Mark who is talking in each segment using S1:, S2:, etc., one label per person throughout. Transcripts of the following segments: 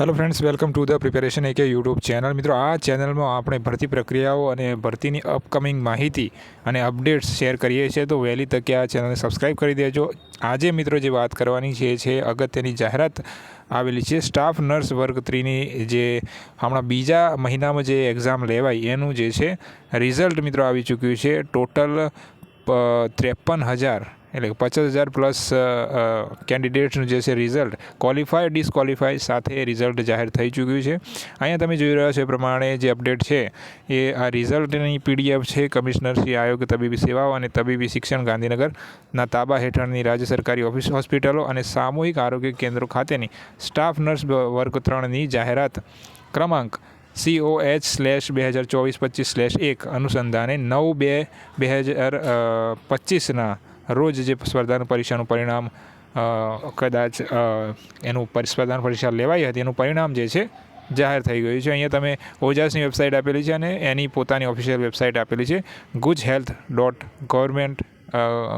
S1: Hello friends welcome to the preparation AK YouTube channel મિત્રો, આ ચેનલમાં આપણે ભરતી પ્રક્રિયાઓ અને ભરતીની અપકમિંગ માહિતી અને અપડેટ્સ શેર કરીએ છીએ. તો વહેલી તકે આ ચેનલને સબસ્ક્રાઈબ કરી દેજો. આજે મિત્રો જે વાત કરવાની છે છે અગત્યની જાહેરાત આવેલી છે. સ્ટાફ નર્સ વર્ગ થ્રીની જે હમણાં બીજા મહિનામાં જે એક્ઝામ લેવાય એનું જે છે રિઝલ્ટ મિત્રો આવી ચૂક્યું છે. ટોટલ ત્રેપન હજાર એટલે પચાસ હજાર પ્લસ કેન્ડિડેટ્સનું જે છે રિઝલ્ટ ક્વોલિફાય ડિસક્વોલિફાય સાથે રિઝલ્ટ જાહેર થઈ ચૂક્યું છે. અહીંયા તમે જોઈ રહ્યા છો એ પ્રમાણે જે અપડેટ છે, એ આ રિઝલ્ટની પીડીએફ છે કમિશનર શ્રી આયોગ તબીબી સેવાઓ અને તબીબી શિક્ષણ ગાંધીનગરના તાબા હેઠળની રાજ્ય સરકારી ઓફિસ હોસ્પિટલો અને સામૂહિક આરોગ્ય કેન્દ્રો ખાતેની સ્ટાફ નર્સ વર્ગ ત્રણની જાહેરાત. ક્રમાંક સીઓ એચ સ્લેશ બે હજાર ચોવીસ પચીસ સ્લેશ એક અનુસંધાને નવ બે બે હજાર પચીસના રોજ જે સ્પર્ધાનું પરીક્ષાનું પરિણામ કદાચ એનું પર- સ્પર્ધાની પરીક્ષા લેવાઈ હતી, એનું પરિણામ જે છે, જાહેર થઈ ગયું છે. અહીંયા તમે ઓજાસની વેબસાઇટ આપેલી છે અને એની પોતાની ઓફિશિયલ વેબસાઇટ આપેલી છે Guj health dot government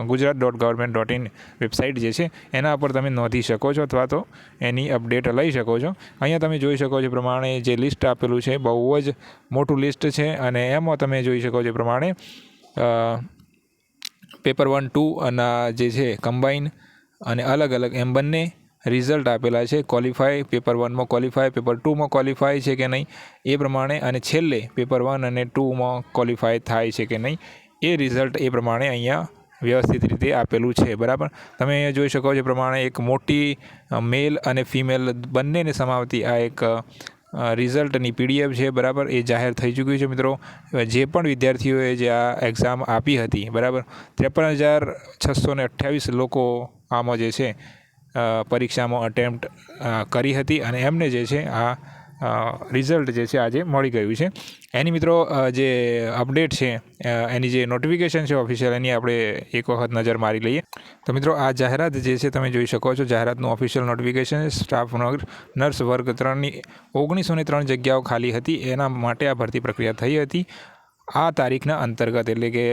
S1: Gujarat dot government dot in website જે છે, એના પર તમે નોંધી શકો છો અથવા તો એની અપડેટ લઈ શકો છો. અહીંયા તમે જોઈ શકો છો પ્રમાણે જે લિસ્ટ આપેલું છે, બહુ જ મોટું લિસ્ટ છે અને એમાં તમે જોઈ શકો છો પ્રમાણે પેપર વન, ટુ અને જે છે કમ્બાઈન અને અલગ અલગ એમ બંને રિઝલ્ટ આપેલા છે. ક્વોલિફાય પેપર વનમાં ક્વોલિફાય પેપર ટુમાં ક્વોલિફાય છે કે નહીં એ પ્રમાણે અને છેલ્લે પેપર વન અને ટુમાં ક્વોલિફાય થાય છે કે નહીં એ રિઝલ્ટ એ પ્રમાણે અહીંયા વ્યવસ્થિત રીતે આપેલું છે. બરાબર? તમે અહીંયા જોઈ શકો છો પ્રમાણે એક મોટી મેલ અને ફિમેલ બંનેને સમાવતી આ એક રિઝલ્ટની પીડીએફ છે, બરાબર? એ જાહેર થઈ ચૂક્યું છે, મિત્રો. જે પણ વિદ્યાર્થીઓએ જે આ એક્ઝામ આપી હતી, બરાબર? ત્રેપન હજાર છસો ને અઠ્યાવીસ લોકો આમાં જે છે પરીક્ષામાં અટેમ્પ્ટ કરી હતી અને એમને જે છે, આ રિઝલ્ટ જે છે આજે મળી ગયું છે. એની મિત્રો જે અપડેટ છે એની જે નોટિફિકેશન છે ઓફિશિયલ એની આપણે એક વખત નજર મારી લઈએ. તો મિત્રો, આ જાહેરાત જે છે તમે જોઈ શકો છો. જાહેરાતનું ઓફિશિયલ નોટિફિકેશન સ્ટાફ નર્સ વર્ગ ત્રણની, ઓગણીસો ને ત્રણ જગ્યાઓ ખાલી હતી. એના માટે આ ભરતી પ્રક્રિયા થઈ હતી. આ તારીખના અંતર્ગત એટલે કે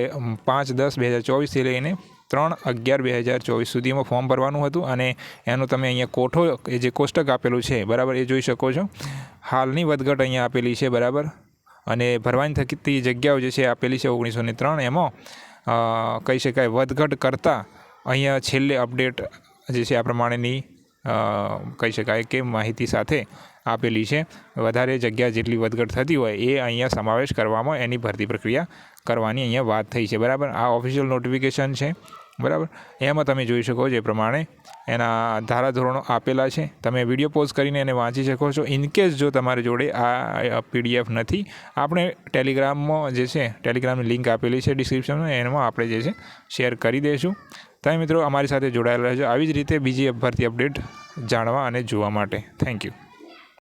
S1: પાંચ દસ બે હજાર ચોવીસથી લઈને ત્રણ અગિયાર બે હજાર ચોવીસ સુધીમાં ફોર્મ ભરવાનું હતું અને એનું તમે અહીંયા કોઠો એ જે કોષ્ટક આપેલું છે, બરાબર? એ જોઈ શકો છો. હાલની વધઘટ અહીંયા આપેલી છે, બરાબર? અને ભરવાની થતી જગ્યાઓ જે છે આપેલી છે ઓગણીસો ને ત્રણ. એમાં કહી શકાય વધઘટ કરતાં અહીંયા છેલ્લે અપડેટ જે છે આ પ્રમાણેની કહી શકાય કે માહિતી સાથે આપેલી છે. વધારે જગ્યા જેટલી વધઘટ થતી હોય એ અહીંયા સમાવેશ કરવામાં એની ભરતી પ્રક્રિયા કરવાની અહીંયા વાત થઈ છે. બરાબર? આ ઓફિશિયલ નોટિફિકેશન છે. બરાબર? એમાં તમે જોઈ શકો એ પ્રમાણે એના ધારાધોરણો આપેલા છે. તમે વીડિયો પોઝ કરીને એને વાંચી શકો છો. ઇનકેસ જો તમારી જોડે આ પીડીએફ નથી, આપણે ટેલિગ્રામમાં જે છે ટેલિગ્રામની લિંક આપેલી છે ડિસ્ક્રિપ્શનમાં એમાં આપણે જે છે શેર કરી દઈશું. તમે મિત્રો, અમારી સાથે જોડાયેલા રહેજો. આવી જ રીતે બીજી ભરતી અપડેટ જાણવા અને જોવા માટે. Thank you